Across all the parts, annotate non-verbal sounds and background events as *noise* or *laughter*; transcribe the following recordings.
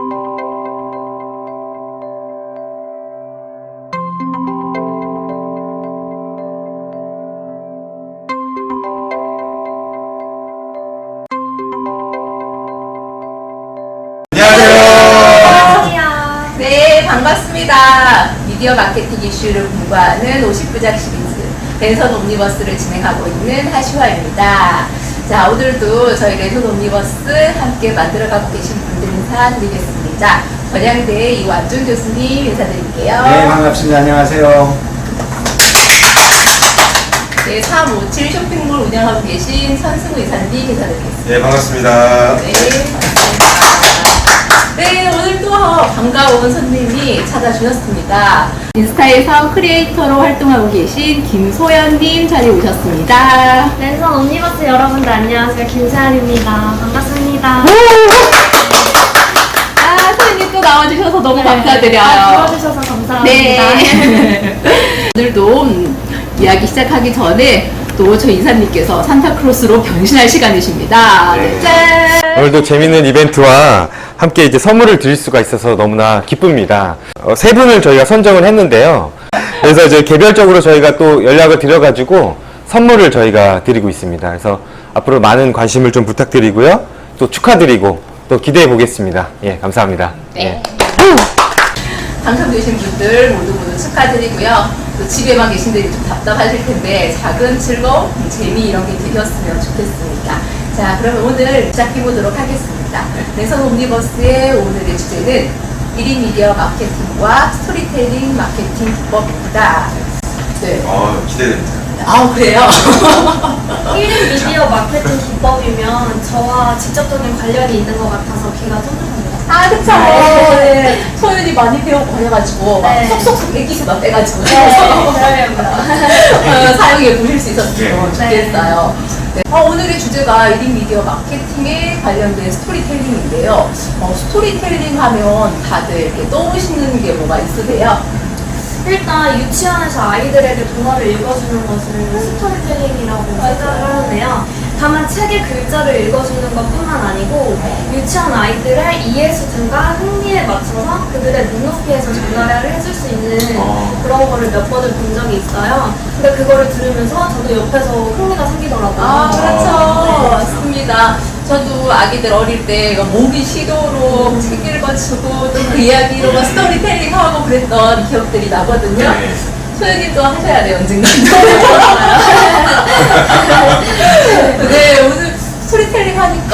네, 반갑습니다. 미디어 마케팅 이슈를 공부하는 50부작 시리즈 랜선 옴니버스를 진행하고 있는 하시화입니다. 자, 오늘도 저희 랜선 옴니버스 함께 만들어가고 계신 인사드리겠습니다. 번양대 이완준 교수님 인사드릴게요. 네, 반갑습니다. 안녕하세요. 네, 357 쇼핑몰 운영하고 계신 선승우 이사님 인사드리겠습니다. 네, 반갑습니다. 네, 반갑습니다. 네, 오늘 또 반가운 손님이 찾아주셨습니다. 인스타에서 크리에이터로 활동하고 계신 김소연님 자리 오셨습니다. 랜선 옴니버스 여러분들 안녕하세요. 김세안입니다. 반갑습니다. 아, 소연님 너무 네. 감사드려요. 아, 들어주셔서 감사합니다. 네. *laughs* 오늘도 음, 이야기 시작하기 전에 또 저희 이사님께서 산타크로스로 변신할 시간이십니다. 네. 짠! 오늘도 재밌는 이벤트와 함께 이제 선물을 드릴 수가 있어서 너무나 기쁩니다. 어, 세 분을 저희가 선정을 했는데요. 그래서 이제 개별적으로 저희가 또 연락을 드려가지고 선물을 저희가 드리고 있습니다. 그래서 앞으로 많은 관심을 좀 부탁드리고요. 또 축하드리고 또 기대해 보겠습니다. 예, 감사합니다. 네. 당첨되신 분들 모두 모두 축하드리고요. 또 집에만 계신 분들이 좀 답답하실 텐데 작은 즐거움, 재미 이런 게 되셨으면 좋겠습니다. 자, 그러면 오늘 시작해 보도록 하겠습니다. 내선 옴니버스의 오늘의 주제는 1인 미디어 마케팅과 스토리텔링 마케팅 기법입니다. 네. 어, 기대됩니다. 아, 그래요? *laughs* 1인 미디어 마케팅 기법이면 저와 직접적인 관련이 있는 것 같아서 귀가 쫑쫑합니다. 아, 그쵸. 네. 소연이 많이 배우고 그래가지고 막 네. 속속속 애기수 막 빼가지고. 네, *laughs* 어, 사용해 보실 수 있었으면 네. 좋겠어요. 네. 어, 오늘의 주제가 1인 미디어 마케팅에 관련된 스토리텔링인데요. 어, 스토리텔링 하면 다들 이렇게 떠오르시는 게 뭐가 있으세요? 일단 유치원에서 아이들에게 동화를 읽어주는 것을 스토리텔링이라고 생각을 하는데요. 다만 책의 글자를 읽어주는 것 뿐만 아니고 유치원 아이들의 이해 수준과 흥미에 맞춰서 그들의 눈높이에서 전달을 해줄 수 있는 어. 그런 거를 몇 번을 본 적이 있어요. 근데 그거를 들으면서 저도 옆에서 흥미가 생기더라고요. 아, 그렇죠. 아, 맞습니다. 저도 아기들 어릴 때 이거 모기 시도로 책 읽어주고 또 그 이야기로 막 스토리텔링 하고 그랬던 기억들이 나거든요. 네. 소연님도 하셔야 돼요, 언젠가. *laughs* *laughs*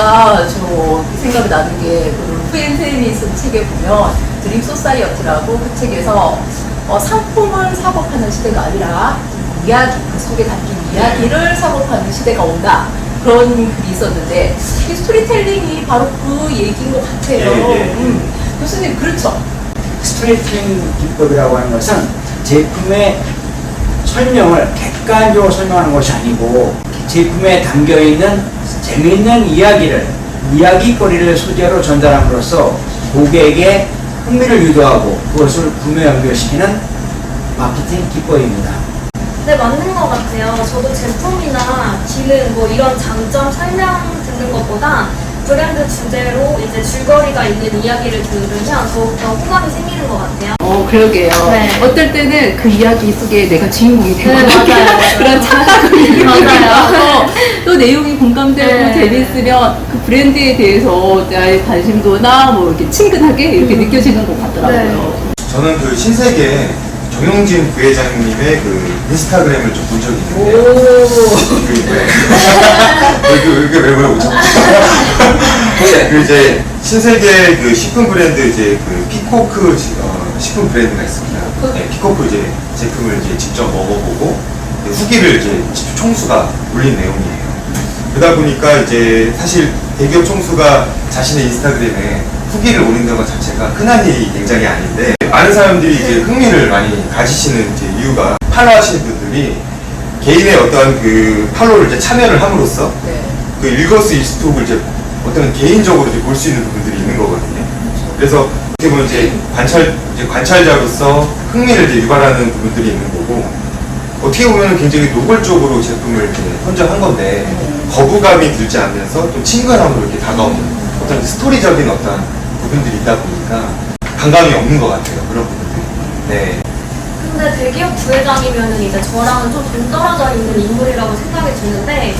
네, 저 생각이 나는 게, 그 루프 앤세님이 쓴 책에 보면 드림 소사이어티라고 그 책에서 어, 상품을 사고파는 시대가 아니라 이야기, 그 속에 담긴 이야기를 사고파는 시대가 온다. 그런 글이 있었는데, 이 스토리텔링이 바로 그 얘기인 것 같아요. 예, 예. 음. 교수님, 그렇죠. 스토리텔링 기법이라고 하는 것은 제품의 설명을 객관적으로 설명하는 것이 아니고 제품에 담겨 있는 재미있는 이야기를 이야기거리를 소재로 전달함으로써 고객의 흥미를 유도하고 그것을 구매 연결시키는 마케팅 기법입니다. 네, 맞는 것 같아요. 저도 제품이나 기능, 뭐 이런 장점 설명 듣는 것보다 브랜드 주제로 이제 줄거리가 있는 이야기를 들으면 더욱더 호감이 생기는 것 같아요. 어, 그러게요. 네. 어떨 때는 그 이야기 속에 내가 주인공이 되고 네, 맞아요, 맞아요. *laughs* 그런 착각을 일으키기도 맞아요. 하고 또 내용이 공감되고 네. 재밌으면 그 브랜드에 대해서 나의 관심도나 뭐 이렇게 친근하게 이렇게 느껴지는 것 같더라고요. 저는 그 신세계 정용진 부회장님의 그 인스타그램을 좀 본 적이 오. 있는데 그, 왜, 왜, 왜, 왜, 왜 오죠? 그 이제 신세계 그 식품 브랜드 이제 그 피코크 지- 어, 식품 브랜드가 있습니다. 네, 피코크 이제 제품을 이제 직접 먹어보고 후기를 이제 총수가 올린 내용이에요. 그러다 보니까 이제 사실 대기업 총수가 자신의 인스타그램에 후기를 올린다는 것 자체가 흔한 일이 굉장히 아닌데 많은 사람들이 이제 흥미를 많이 가지시는 이제 이유가 팔로우하시는 분들이 개인의 어떠한 그 팔로우를 이제 참여를 함으로써 네. 그 일거수 일투족을 이제 어떤 개인적으로 이제 볼 수 있는 부분들이 있는 거거든요. 그래서 어떻게 보면 이제 관찰 이제 관찰자로서 흥미를 이제 유발하는 부분들이 있는 거고 어떻게 보면 굉장히 노골적으로 제품을 이렇게 선정한 건데 거부감이 들지 않으면서 또 친근함으로 이렇게 다가오는 어떤 스토리적인 어떤 부분들이 있다 보니까 감감이 없는 것 같아요. 그런 부분들이. 네. 근데 대기업 부회장이면은 이제 저랑은 좀 동떨어져 있는 인물이라고 생각이 드는데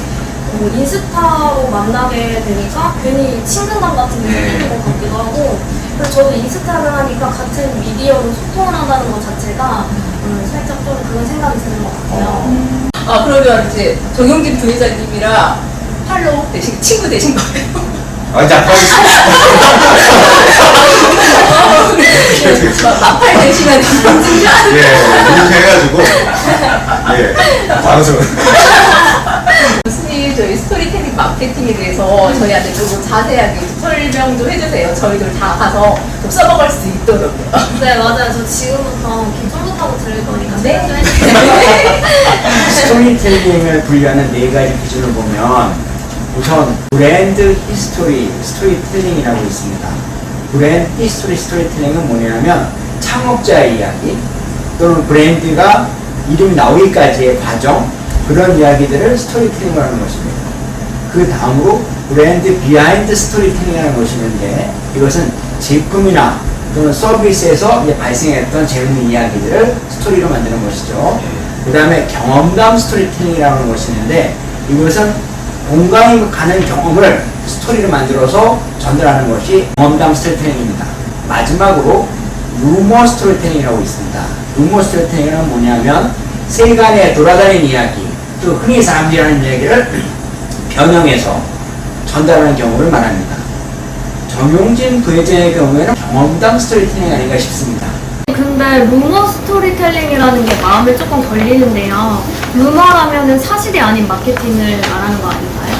뭐 인스타로 만나게 되니까 괜히 친근감 같은 게 네. 생기는 것 같기도 하고 그래서 저도 인스타를 하니까 같은 미디어로 소통을 한다는 것 자체가 음, 살짝 좀 그런 생각이 드는 것 같아요. 아 그러면 이제 정용진 부회장님이랑 팔로우 되신 친구 되신 거예요? 아, 이제 아까 마- 마팔 되시면 진짜 예, 이렇게 해가지고, 예, 방송. 교수님 저희 스토리텔링 마케팅에 대해서 저희한테 조금 자세하게 설명 좀 해주세요. 저희들 다 가서 좀 써먹을 수 있도록요. 네 맞아요. 저 지금부터 네. *laughs* 스토리텔링을 분류하는 네 가지 기준을 보면 우선 브랜드 히스토리 스토리텔링이라고 있습니다. 브랜드 히스토리 스토리텔링은 뭐냐면 창업자의 이야기 또는 브랜드가 이름이 나오기까지의 과정 그런 이야기들을 스토리텔링을 하는 것입니다. 그 다음으로 브랜드 비하인드 스토리텔링이라는 것이 있는데 이것은 제품이나 또는 서비스에서 이제 발생했던 재밌는 이야기들을 스토리로 만드는 것이죠. 그 다음에 경험담 스토리텔링이라는 것이 있는데 이것은 공감이 가는 경험을 스토리로 만들어서 전달하는 것이 경험담 스토리텔링입니다. 마지막으로 루머 스토리텔링이라고 있습니다. 루머 스토리텔링은 뭐냐면 세간에 돌아다니는 이야기, 또 흔히 사람들이 하는 이야기를 변형해서 전달하는 경우를 말합니다. 정용진 부회장의 경우에는 경험담 스토리텔링 아닌가 싶습니다. 근데 루머 스토리텔링이라는 게 마음에 조금 걸리는데요. 루머라면은 사실이 아닌 마케팅을 말하는 거 아닌가요?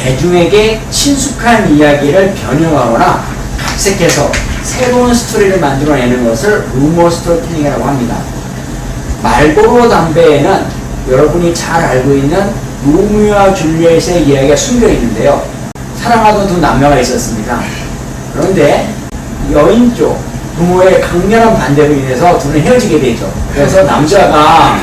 대중에게 친숙한 이야기를 변형하거나 각색해서 새로운 스토리를 만들어내는 것을 루머 스토리텔링이라고 합니다. 말보로 담배에는 여러분이 잘 알고 있는 로미오와 줄리엣의 이야기가 숨겨 있는데요. 사랑하던 두 남녀가 있었습니다. 그런데 여인 쪽 부모의 강렬한 반대로 인해서 둘은 헤어지게 되죠. 그래서 남자가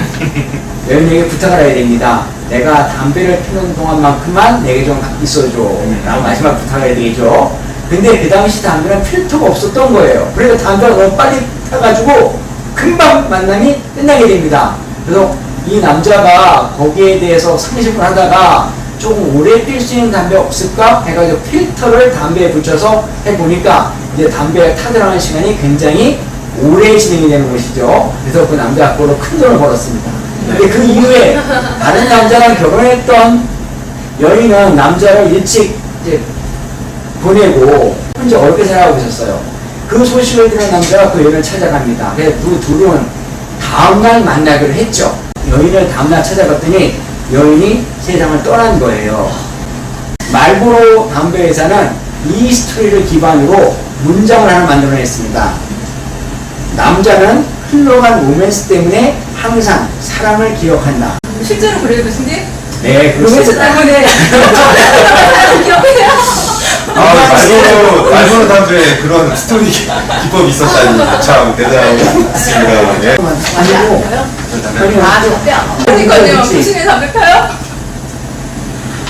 여인에게 부탁을 해야 됩니다. 내가 담배를 피우는 동안만큼만 내게 좀 있어줘. 라고 마지막 부탁을 해야 되겠죠. 근데 그 당시 담배는 필터가 없었던 거예요. 그래서 담배가 너무 빨리 타가지고 금방 만남이 끝나게 됩니다. 그래서 이 남자가 거기에 대해서 상심을 하다가 조금 오래 필 수 있는 담배 없을까 해가지고 필터를 담배에 붙여서 해보니까 이제 담배가 타들어가는 시간이 굉장히 오래 진행이 되는 것이죠. 그래서 그 남자가 그걸로 큰 돈을 벌었습니다. 근데 그 이후에 다른 남자랑 결혼했던 여인은 남자를 일찍 이제 보내고 혼자 어렵게 살아가고 있었어요. 그 소식을 들은 남자가 그 여인을 찾아갑니다. 그래서 그 둘은 다음날 만나기로 했죠. 여인을 다음날 찾아갔더니 여인이 세상을 떠난 거예요. 말보로 담배 회사는 이 스토리를 기반으로 문장을 하나 만들어냈습니다. 남자는 흘러간 로맨스 때문에 항상 사랑을 기억한다. 실제로 그래요, 교수님? 네, 로맨스 그렇습니다. 때문에 *laughs* *laughs* 기억해요. 아, 말보로, 말보로 담배 그런 스토리 기법이 있었다니. 참, 대단하습니다. 예. 아니고. 아, 안 펴. 그러니까요. 그렇지. 교수님 담배 펴요?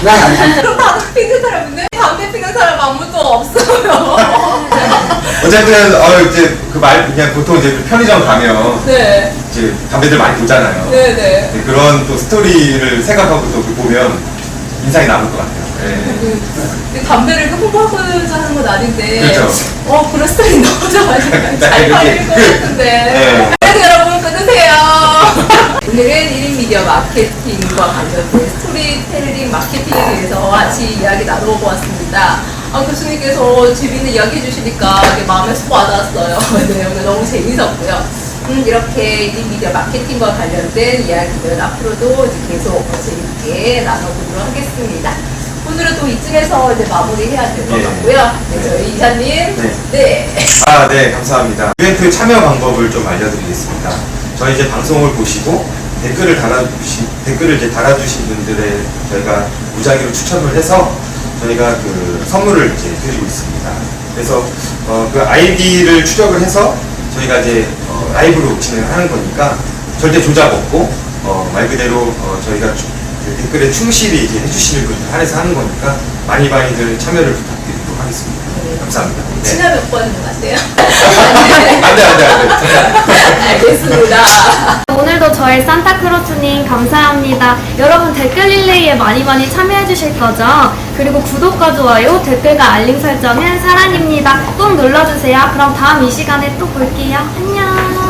난 안- 안- 그럼 담배 피는 사람인데 담배 피는 사람 아무도 없어요. 어쨌든, 어, 이제 그 말, 그냥 보통 이제 그 편의점 가면 네, 이제 담배들 많이 보잖아요. 네, 네. 네, 그런 또 스토리를 생각하고 또 보면 인상이 남을 것 같아요. 예. 그, 그 담배를 그 홍보하고자 하는 건 아닌데 그렇죠. 어 그런 스타일이 너무 좋아요 *laughs* 잘 네, 팔릴 것 그- 같은데 네. 여러분 끊으세요 *laughs* 오늘은 1인 미디어 마케팅과 관련된 스토리텔링 마케팅에 대해서 같이 이야기 나눠보았습니다 아, 교수님께서 재밌는 이야기 해주시니까 마음에 쏙 와닿았어요 *laughs* 네, 오늘 너무 재밌었고요 음, 이렇게 1인 미디어 마케팅과 관련된 이야기들 앞으로도 이제 계속 재밌게 나눠보도록 하겠습니다. 오늘은 또 이쯤에서 이제 마무리해야 될것 예. 같고요. 네, 저희 이사님. 네. 네. 아, 네, 감사합니다. 이벤트 참여 방법을 좀 알려드리겠습니다. 저희 이제 방송을 보시고 댓글을 달아주신, 댓글을 이제 달아주신 분들의 저희가 무작위로 추첨을 해서 저희가 그 선물을 이제 드리고 있습니다. 그래서 어, 그 아이디를 추적을 해서 저희가 이제 어, 라이브로 진행을 하는 거니까 절대 조작 없고 어, 말 그대로 어, 저희가 추- 그 댓글에 충실히 이제 해주시는 분들 한해서 하는 거니까 많이 많이들 참여를 부탁드리도록 하겠습니다. 네. 감사합니다. 네. 지나 몇 번은 안 돼요? 안 돼, 안 돼, 안 돼. 알겠습니다. 오늘도 저희 산타크로스님 감사합니다. 여러분 댓글 릴레이에 많이 많이 참여해 주실 거죠? 그리고 구독과 좋아요, 댓글과 알림 설정은 사랑입니다. 꼭 눌러주세요. 그럼 다음 이 시간에 또 볼게요. 안녕.